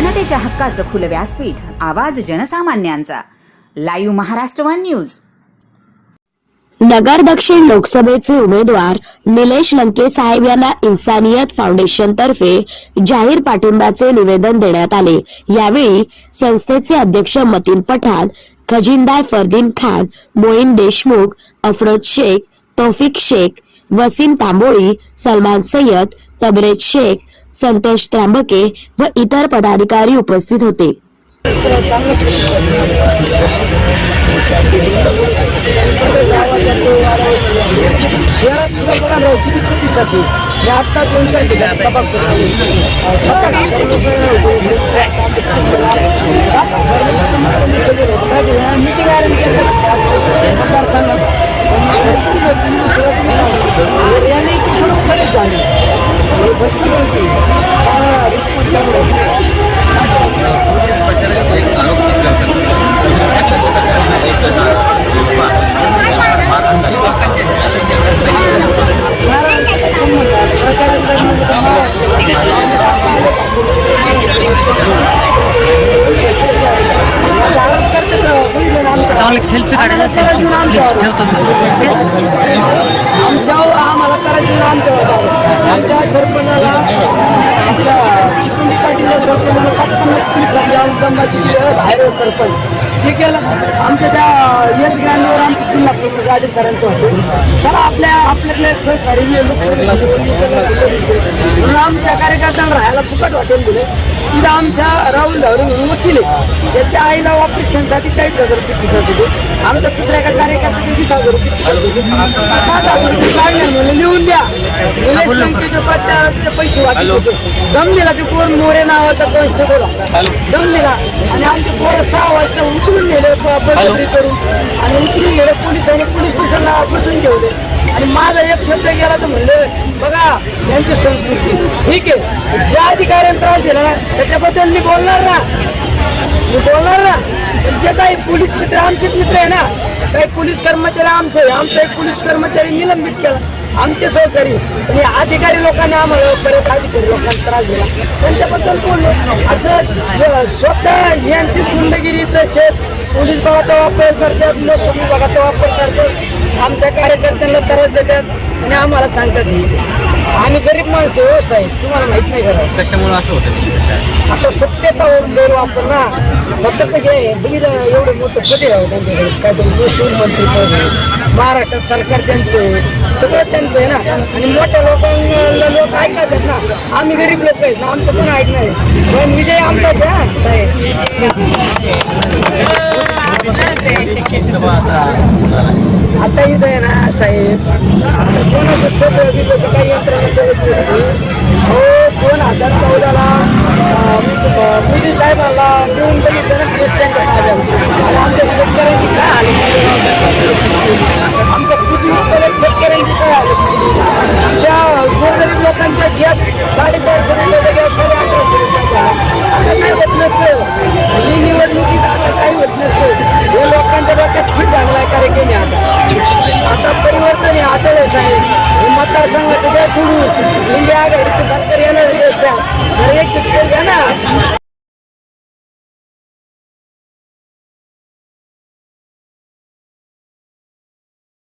जनतेच्या हक्काचं खुलं व्यासपीठ आवाज जनसामान्यांचा. Live Maharashtra one news. Nagar दक्षिण लोकसभेचे उमेदवार निलेश लंके साहेब यांना इन्सानियत फाउंडेशन तर्फे जाहीर पाठिंब्याचे निवेदन देण्यात आले. यावेळी संस्थेचे अध्यक्ष मतीन पठाण खजिनदार फरदीन खान मोईन देशमुख अफरोज शेख तौफिक शेख वसीम तांबोळी सलमान सय्यद तबरेज शेख संतोष त्र्यंबके व इतर पदाधिकारी उपस्थित होते. शहरात आता चांगला सेल्फी काढायचा सेल्फी प्लीज ठेवतो मी. बाहेर सरपंच ठीक आहे आमच्या त्या येस ग्रँडवर आमचं जिल्हा गाडी सरांचं होतं. सर आपल्या म्हणून आमच्या कार्यकर्त्यांना राहायला फुकट हॉटेल दिले तिथं आमच्या राहुल धावरे म्हणून वकील आहे. त्याच्या आईला ऑपरेशनसाठी चाळीस हजार रुपये खिसा दिले आमच्या दुसऱ्या एका कार्यकर्त्याने वीस हजार रुपये सात हजार रुपये काढले म्हणून लिहून द्या. पैसे वाटत होते दम दिला ते कोण मोरे नावाचा कॉन्स्टेबल होता? दम दिला आणि आमचे पोरं सहा वाजता उचलून नेले बळजबरी करून. आणि उचलून गेले पोलिसांनी पोलीस स्टेशनला बसून ठेवले. आणि माझा एक शब्द गेला तर म्हणलं बघा यांची संस्कृती ठीक आहे. ज्या अधिकाऱ्यांनी त्रास दिला ना त्याच्याबद्दल मी बोलणार ना. मी बोलणार ना. जे काही पोलीस मित्र आमचेच मित्र आहे ना काही पोलीस कर्मचारी आमचे आहे. आमचा एक पोलीस कर्मचारी निलंबित केला. आमचे सहकारी आणि अधिकारी लोकांनी आम्हाला बरेच अधिकारी लोकांना त्रास दिला. त्यांच्याबद्दल बोललो. असं स्वतः यांची गुंडगिरी तसेच पोलीस बळाचा वापर करतात लोकसभा विभागाचा वापर करतात. आमच्या कार्यकर्त्यांना त्रास देतात आणि आम्हाला सांगतात. आम्ही गरीब माणसं हो साहेब तुम्हाला माहीत नाही खरं. कशामुळे असं होतं आता सत्तेचा गैरवापर ना सत्ता कशी आहे बघितलं एवढं मोठं पदे राहू त्यांच्याकडे. काहीतरी महसूल मंत्री पद आहे. महाराष्ट्रात सरकार त्यांचं आहे सगळं त्यांचं आहे ना. आणि मोठ्या लोकांना लोक ऐकायचं ना आम्ही गरीब लोक आहेत ना आमचं पण ऐकणार आहे? पण विजय आमचाच आहे हा, साहेब. आता इथं आहे ना साहेब कोणाचं सगळं बिलाचं काही यंत्रणा चालत नसते हो दोन हजार चौदाला अं, मोदी साहेबांना देऊन बघितलं ना केस त्यांच्या ताब्यात. आमच्या शेतकऱ्यांची काय हालत? परिवर्तन आहे आता साहेब हे मतदारसंघाचं द्या सोडून इंडिया आघाडीचं सरकार येणार आहे देशात तर एक चित्र घ्या ना